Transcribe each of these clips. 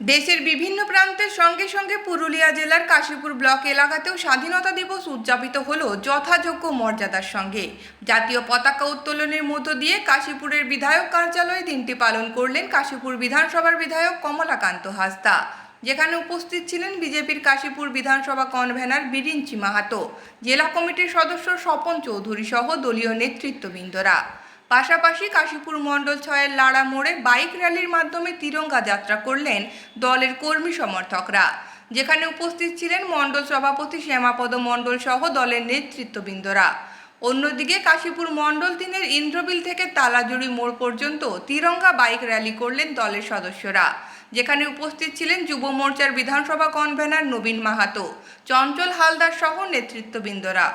দেশের বিভিন্ন প্রান্তের সঙ্গে সঙ্গে পুরুলিয়া জেলার কাশীপুর ব্লক এলাকাতেও স্বাধীনতা দিবস উদযাপিত হল যথাযোগ্য মর্যাদার সঙ্গে। জাতীয় পতাকা উত্তোলনের মধ্য দিয়ে কাশীপুরের বিধায়ক কার্যালয়ে দিনটি পালন করলেন কাশীপুর বিধানসভার বিধায়ক কমলাকান্ত হাসদা যেখানে উপস্থিত ছিলেন বিজেপির কাশীপুর বিধানসভা কনভেনার বিরিঞ্চি মাহাতো, জেলা কমিটির সদস্য স্বপন চৌধুরী সহ দলীয় নেতৃত্ববৃন্দরা। পাশাপাশি কাশীপুর মণ্ডল ছয়ের লাড়া মোড়ে বাইক র্যালির মাধ্যমে তিরঙ্গা যাত্রা করলেন দলের কর্মী সমর্থকরা। যেখানে উপস্থিত ছিলেন মণ্ডল সভাপতি শ্যামাপদ মণ্ডল সহ দলের নেতৃত্ববৃন্দরা। অন্যদিকে কাশীপুর মণ্ডল তিনের ইন্দ্রবিল থেকে তালাজুড়ি মোড় পর্যন্ত তিরঙ্গা বাইক র্যালি করলেন দলের সদস্যরা। যেখানে উপস্থিত ছিলেন যুব মোর্চার বিধানসভা কনভেনার নবীন মাহাতো, চঞ্চল হালদার সহ নেতৃত্ববৃন্দরা।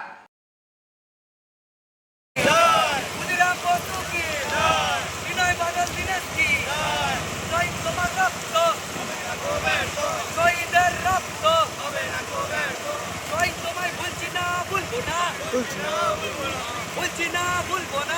ভুলবো না বলব না